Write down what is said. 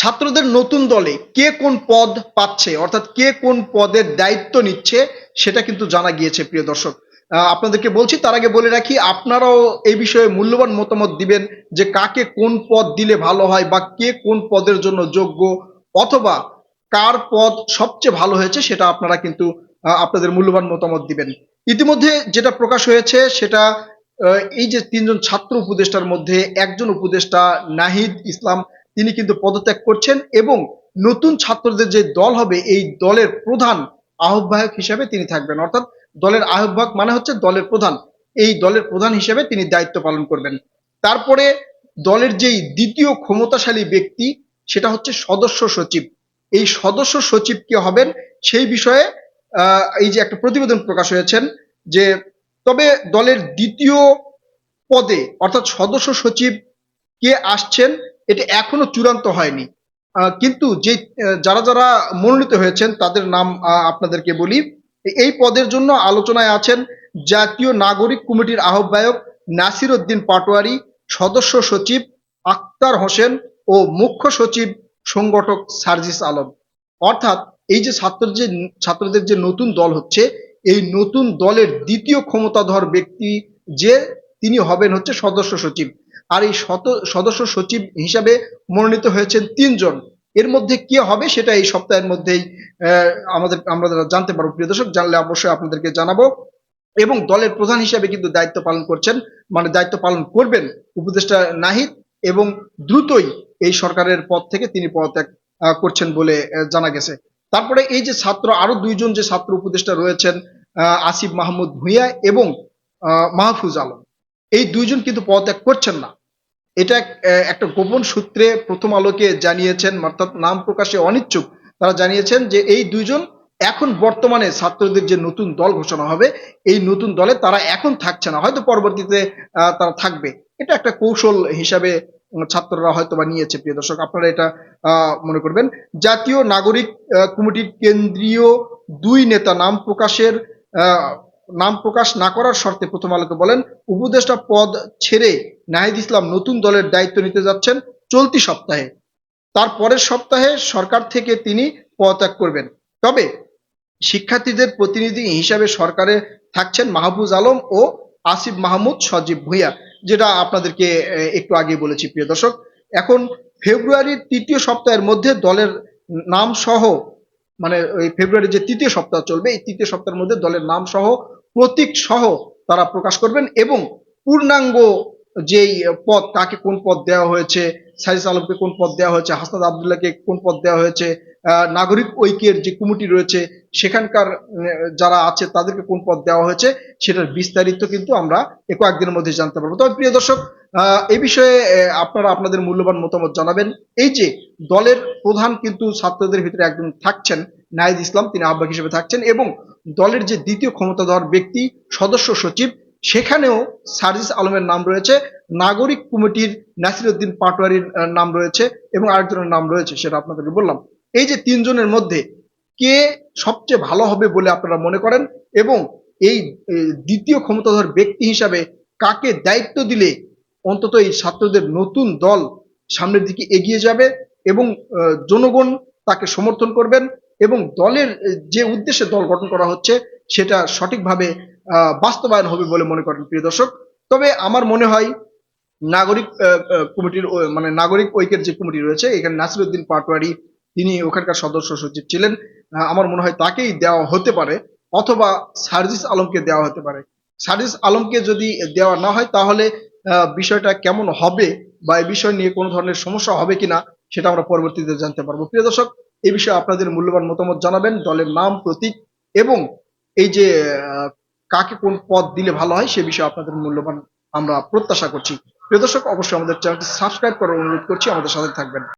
ছাত্রদের নতুন দলে কে কোন পদ পাচ্ছে, অর্থাৎ কে কোন পদের দায়িত্ব নিচ্ছে, সেটা কিন্তু জানা গিয়েছে, প্রিয় দর্শক। আপনাদেরকে বলছি, তার আগে বলে রাখি, আপনারাও এই বিষয়ে মূল্যবান মতামত দিবেন যে কাকে কোন পদ দিলে ভালো হয় বা কে কোন পদের জন্য যোগ্য, অথবা কার পদ সবচেয়ে ভালো হয়েছে সেটা আপনারা কিন্তু আপনাদের মূল্যবান মতামত দিবেন। ইতিমধ্যে যেটা প্রকাশ হয়েছে, সেটা এই যে তিনজন ছাত্র উপদেষ্টার মধ্যে একজন উপদেষ্টা নাহিদ ইসলাম তিনি কিন্তু পদত্যাগ করছেন এবং নতুন ছাত্রদের যে দল হবে, এই দলের প্রধান আহ্বায়ক হিসেবে তিনি থাকবেন। অর্থাৎ দলের আহ্বায়ক মানে হচ্ছে দলের প্রধান। এই দলের প্রধান হিসেবে তিনি দায়িত্ব পালন করবেন। তারপরে দলের যেই দ্বিতীয় ক্ষমতাশালী ব্যক্তি, সেটা হচ্ছে সদস্য সচিব। এই সদস্য সচিব কে হবেন? সেই বিষয়ে এই যে একটা প্রতিবেদন প্রকাশ হয়েছেন যে, তবে দলের দ্বিতীয় পদে অর্থাৎ সদস্য সচিব কে আসছেন? এটা এখনও চূড়ান্ত হয়নি। কিন্তু যে যারা যারা মনোনীত হয়েছেন, তাদের নাম আপনাদেরকে বলি। এই পদের জন্য আলোচনায় আছেন জাতীয় নাগরিক কমিটির আহ্বায়ক নাসির উদ্দিন পাটোয়ারি, সদস্য সচিব আক্তার হোসেন ও মুখ্য সচিব সংগঠক সার্জিস আলম। অর্থাৎ এই যে ছাত্র যে, ছাত্রদের যে নতুন দল হচ্ছে, এই নতুন দলের দ্বিতীয় ক্ষমতাধর ব্যক্তি যে, তিনি হবেন হচ্ছে সদস্য সচিব। আর এই সদস্য সচিব হিসাবে মনোনীত হয়েছেন তিনজন। এর মধ্যে কি হবে সেটা এই সপ্তাহের মধ্যেই আমাদের, আমরা জানতে পারব। প্রিয় দর্শক, জানলে অবশ্যই আপনাদেরকে জানাব। এবং দলের প্রধান হিসাবে কিন্তু দায়িত্ব পালন করছেন মানে দায়িত্ব পালন করবেন উপদেষ্টা নাহিদ এবং দ্রুতই এই সরকারের পদ থেকে তিনি পদত্যাগ করছেন বলে জানা গেছে। তারপরে এই যে ছাত্র, আরও দুইজন যে ছাত্র উপদেষ্টা রয়েছেন আসিফ মাহমুদ ভুঁইয়া এবং মাহফুজ আলম। এই দুইজন কিন্তু পদত্যাগ করছেন না। এটা এক- একটা গোপন সূত্রে প্রথম আলোকে জানিয়েছেন, অর্থাৎ নাম প্রকাশে অনিচ্ছুক, তারা জানিয়েছেন যে এই দুইজন এখন বর্তমানে ছাত্রদের যে নতুন দল ঘোষণা হবে, এই নতুন দলে তারা এখন থাকছে না, হয়তো পরবর্তীতে তারা থাকবে। এটা একটা কৌশল হিসাবে ছাত্ররা হয়তো বা নিয়েছে, প্রিয় দর্শক, আপনারা এটা মনে করবেন। জাতীয় নাগরিক কমিটির কেন্দ্রীয় দুই নেতা নাম প্রকাশের নাম প্রকাশ না করার শর্তে প্রথম আলোকে বলেন, উপদেষ্টা পদ ছেড়ে নাহিদ ইসলাম নতুন দলের দায়িত্ব নিতে যাচ্ছেন চলতি সপ্তাহে। তার পরের সপ্তাহে সরকার থেকে তিনি পদত্যাগ করবেন। তবে শিক্ষার্থীদের প্রতিনিধি হিসাবে সরকারে থাকছেন মাহফুজ আলম ও আসিফ মাহমুদ সজীব ভুঁইয়া, যেটা আপনাদেরকে একটু আগে বলেছি, প্রিয় দর্শক। এখন ফেব্রুয়ারির তৃতীয় সপ্তাহের মধ্যে দলের নাম সহ মানে ওই ফেব্রুয়ারির যে তৃতীয় সপ্তাহ চলবে, এই তৃতীয় সপ্তাহের মধ্যে দলের নাম সহ প্রতীক সহ তারা প্রকাশ করবেন এবং পূর্ণাঙ্গ যেই পদ তাকে কোন পদ দেওয়া হয়েছে সাইজ আলমকে কোন পদ দেওয়া হয়েছে হাসনাদ আবদুল্লাহকে কোন পদ দেওয়া হয়েছে নাগরিক ঐক্যের যে কমিটি রয়েছে, সেখানকার যারা আছে তাদেরকে কোন পদ দেওয়া হয়েছে, সেটার বিস্তারিত কিন্তু আমরা এ কয়েকদিনের মধ্যে জানতে পারব। তবে প্রিয় দর্শক এই বিষয়ে আপনারা আপনাদের মূল্যবান মতামত জানাবেন। এই যে দলের প্রধান কিন্তু ছাত্রদের ভিতরে একজন থাকছেন নাহিদ ইসলাম, তিনি আহ্বায়ক হিসেবে থাকছেন এবং দলের যে দ্বিতীয় ক্ষমতাধর ব্যক্তি, সদস্য সচিব, সেখানেও সার্জিস আলমের নাম রয়েছে, নাগরিক কমিটির নাসিরউদ্দিন পাটোয়ারির নাম রয়েছে এবং আরেকজনের নাম রয়েছে, সেটা আপনাদেরকে বললাম। এই যে তিনজনের মধ্যে কে সবচেয়ে ভালো হবে বলে আপনারা মনে করেন এবং এই দ্বিতীয় ক্ষমতাধর ব্যক্তি হিসাবে কাকে দায়িত্ব দিলে অন্তত এই ছাত্রদের নতুন দল সামনের দিকে এগিয়ে যাবে এবং জনগণ তাকে সমর্থন করবেন এবং দলের যে উদ্দেশ্যে দল গঠন করা হচ্ছে সেটা সঠিকভাবে বাস্তবায়ন হবে বলে মনে করেন প্রিয় দর্শক। তবে আমার মনে হয় নাগরিক কমিটির মানে নাগরিক ঐক্যের যে কমিটি রয়েছে, এখানে নাসিরুদ্দিন পাটোয়ারি তিনি ওখানকার সদস্য সচিব ছিলেন। আমার মনে হয় তাকেই দেওয়া হতে পারে, অথবা সার্জিস আলমকে দেওয়া হতে পারে। সার্জিস আলমকে যদি দেওয়া না হয়, তাহলে বিষয়টা কেমন হবে বা এই বিষয় নিয়ে কোনো ধরনের সমস্যা হবে কিনা, সেটা আমরা পরবর্তীতে জানতে পারব। প্রিয় দর্শক, এই বিষয়ে আপনাদের মূল্যবান মতামত জানাবেন দলের নাম, প্রতীক এবং এই যে কাকে কোন পদ দিলে ভালো হয়, সে বিষয়ে আপনাদের মূল্যবান আমরা প্রত্যাশা করছি। প্রিয় দর্শক, অবশ্যই আমাদের চ্যানেলটি সাবস্ক্রাইব করার অনুরোধ করছি। আমাদের সাথে থাকবেন।